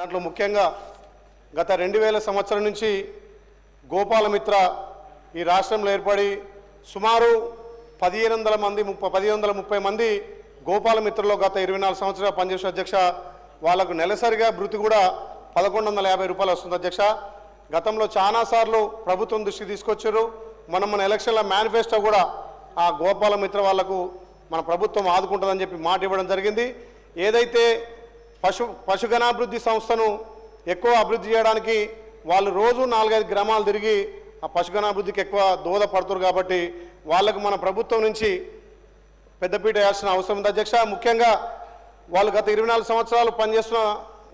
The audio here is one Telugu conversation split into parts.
దాంట్లో ముఖ్యంగా గత రెండు వేల సంవత్సరం నుంచి గోపాలమిత్ర ఈ రాష్ట్రంలో ఏర్పడి సుమారు పదిహేను వందల మంది ముప్పై పదిహేను వందల ముప్పై మంది గోపాలమిత్రలో గత ఇరవై నాలుగు సంవత్సరాలు పనిచేసిన అధ్యక్ష. వాళ్ళకు నెలసరిగా భృతి కూడా పదకొండు వందల యాభై రూపాయలు వస్తుంది అధ్యక్ష. గతంలో చాలాసార్లు ప్రభుత్వం దృష్టికి తీసుకొచ్చారు. మనం మన ఎలక్షన్ల మేనిఫెస్టో కూడా ఆ గోపాలమిత్ర వాళ్ళకు మన ప్రభుత్వం ఆదుకుంటుందని చెప్పి మాట ఇవ్వడం జరిగింది. ఏదైతే పశు పశుగణాభివృద్ధి సంస్థను ఎక్కువ అభివృద్ధి చేయడానికి వాళ్ళు రోజు నాలుగైదు గ్రామాలు తిరిగి ఆ పశుగణాభివృద్ధికి ఎక్కువ దోహదపడుతున్నారు కాబట్టి వాళ్ళకు మన ప్రభుత్వం నుంచి పెద్దపీట వేయాల్సిన అవసరం ఉంది. అధ్యక్ష ముఖ్యంగా వాళ్ళు గత ఇరవై నాలుగు సంవత్సరాలు పనిచేస్తున్న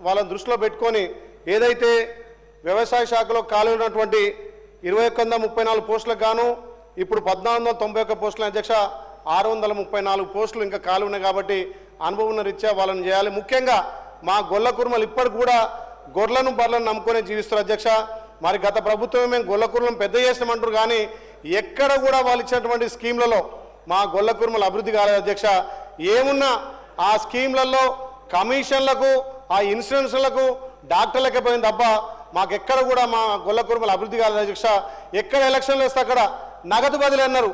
వాళ్ళని దృష్టిలో పెట్టుకొని ఏదైతే వ్యవసాయ శాఖలో ఖాళీ ఉన్నటువంటి ఇరవై ఒక్క వంద ముప్పై నాలుగు పోస్టులకు గాను ఇప్పుడు పద్నాలుగు వందల తొంభై ఒక్క పోస్టుల అధ్యక్ష ఆరు వందల ముప్పై నాలుగు పోస్టులు ఇంకా ఖాళీ ఉన్నాయి కాబట్టి అనుభవం ఉన్న రీత్యా వాళ్ళని చేయాలి. ముఖ్యంగా మా గొల్ల కుర్మలు ఇప్పటికి కూడా గొర్రెలను బర్రెలను నమ్ముకొని జీవిస్తారు అధ్యక్ష మరి గత ప్రభుత్వమే మేము గొల్ల కుర్మలను పెద్ద చేసినామంటారు కానీ ఎక్కడ కూడా వాళ్ళు ఇచ్చినటువంటి స్కీమ్లలో మా గొల్ల కుర్మలు అభివృద్ధి కాలేదు అధ్యక్ష. ఏమున్నా ఆ స్కీమ్లలో కమిషన్లకు ఆ ఇన్సూరెన్స్లకు డాక్టర్లకే పోయింది తప్ప మాకెక్కడ కూడా మా గొల్ల కుర్మలు అభివృద్ధి కాలేదు అధ్యక్ష. ఎక్కడ ఎలక్షన్లు వేస్తే అక్కడ నగదు బదిలీ అన్నారు.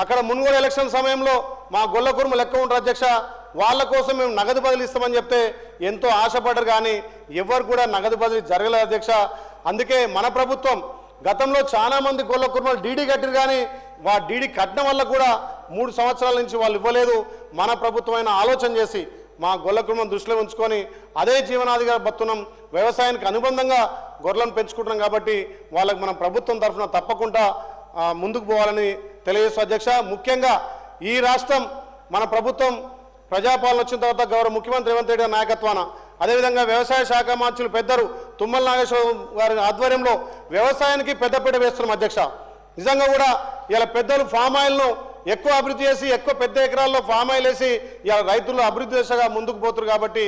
అక్కడ మున్గోడు ఎలక్షన్ సమయంలో మా గొల్ల కుర్మలు లెక్క ఉంటారు అధ్యక్ష. వాళ్ళ కోసం మేము నగదు బదిలీ ఇస్తామని చెప్తే ఎంతో ఆశపడ్డారు కానీ ఎవరు కూడా నగదు బదిలీ జరగలేదు అధ్యక్ష. అందుకే మన ప్రభుత్వం గతంలో చాలా మంది గొల్ల కుర్మలు డీడీ కట్టారు కానీ వా డీడీ కట్టడం వల్ల కూడా మూడు సంవత్సరాల నుంచి వాళ్ళు ఇవ్వలేదు. మన ప్రభుత్వమైన ఆలోచన చేసి మా గొల్ల కుటుంబం దృష్టిలో ఉంచుకొని అదే జీవనాధిగా బతున్నాం వ్యవసాయానికి అనుబంధంగా గొర్రెలను పెంచుకుంటున్నాం కాబట్టి వాళ్ళకి మనం ప్రభుత్వం తరఫున తప్పకుండా ముందుకు పోవాలని తెలియజేస్తూ అధ్యక్ష ముఖ్యంగా ఈ రాష్ట్రం మన ప్రభుత్వం ప్రజాపాలన వచ్చిన తర్వాత గౌరవ ముఖ్యమంత్రి రేవంత్ రెడ్డి నాయకత్వాన. అదేవిధంగా వ్యవసాయ శాఖ మంత్రులు పెద్దలు తుమ్మల నాగేశ్వర గారి ఆధ్వర్యంలో వ్యవసాయానికి పెద్దపీట వేస్తున్నాం అధ్యక్ష. నిజంగా కూడా ఇలా పెద్దలు ఫామ్ ఆయిల్ను ఎక్కువ అభివృద్ధి చేసి ఎక్కువ పెద్ద ఎకరాల్లో ఫామ్ ఆయిల్ వేసి ఇలా రైతులు అభివృద్ధి దిశగా ముందుకు పోతున్నారు కాబట్టి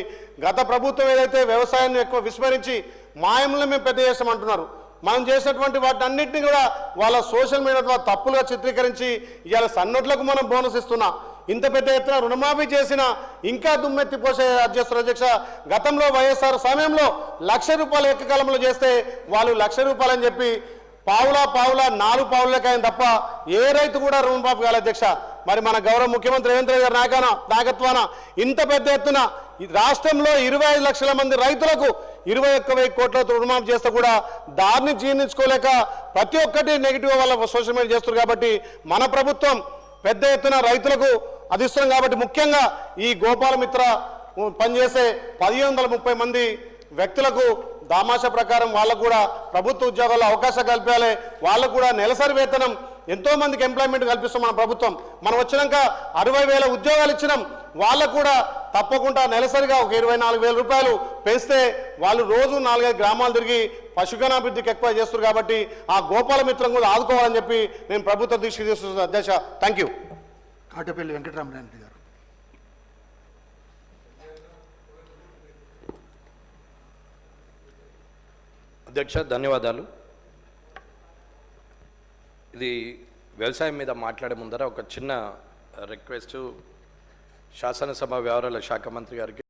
గత ప్రభుత్వం ఏదైతే వ్యవసాయాన్ని ఎక్కువ విస్మరించి మాయంలో మేము పెద్ద చేస్తామంటున్నారు. మనం చేసినటువంటి వాటి అన్నింటినీ కూడా వాళ్ళ సోషల్ మీడియా ద్వారా తప్పులుగా చిత్రీకరించి ఇవాళ సన్నోట్లకు మనం బోనస్ ఇస్తున్నాం. ఇంత పెద్ద ఎత్తున రుణమాఫీ చేసిన ఇంకా దుమ్మెత్తి పోసే అధ్యక్షుడు అధ్యక్ష గతంలో వైఎస్ఆర్ సమయంలో లక్ష రూపాయలు ఏకకాలంలో చేస్తే వాళ్ళు లక్ష రూపాయలు అని చెప్పి పావులా పావులా నాలుగు పావులకాయని తప్ప ఏ రైతు కూడా రుణమాఫీ కాలే అధ్యక్ష. మరి మన గౌరవ ముఖ్యమంత్రి రేవంత్ రెడ్డి గారి నాయకన నాయకత్వాన ఇంత పెద్ద ఎత్తున ఈ రాష్ట్రంలో ఇరవై ఐదు లక్షల మంది రైతులకు ఇరవై ఒక్క వెయ్యి కోట్లతో రుణమాఫీ చేస్తే కూడా దాన్ని జీర్ణించుకోలేక ప్రతి ఒక్కటి నెగిటివ్ వాళ్ళ సోషల్ మీడియా చేస్తారు కాబట్టి మన ప్రభుత్వం పెద్ద ఎత్తున రైతులకు అదిస్తున్నాం కాబట్టి ముఖ్యంగా ఈ గోపాలమిత్ర పనిచేసే పదిహేను వందల ముప్పై మంది వ్యక్తులకు దామాష ప్రకారం వాళ్ళకు కూడా ప్రభుత్వ ఉద్యోగాల్లో అవకాశం కల్పించాలి. వాళ్ళకు కూడా నెలసరి వేతనం ఎంతో మందికి ఎంప్లాయ్మెంట్ కల్పిస్తాం మన ప్రభుత్వం. మనం వచ్చినాక అరవై వేల ఉద్యోగాలు ఇచ్చినాం. వాళ్ళకు కూడా తప్పకుండా నెలసరిగా ఒక ఇరవై నాలుగు వేల రూపాయలు పెంచితే వాళ్ళు రోజు నాలుగైదు గ్రామాలు తిరిగి పశుగణాభివృద్ధికి ఎక్కువ చేస్తారు కాబట్టి ఆ గోపాలమిత్రం కూడా ఆదుకోవాలని చెప్పి నేను ప్రభుత్వ దృష్టికి తీసుకొస్తున్నాను అధ్యక్ష. థ్యాంక్ యూ కాటపల్లి వెంకటరామరెడ్డి గారు. అధ్యక్ష ధన్యవాదాలు. ఇది వ్యవసాయం మీద మాట్లాడే ముందర ఒక చిన్న రిక్వెస్ట్ శాసనసభ వ్యవహారాల శాఖ మంత్రి గారికి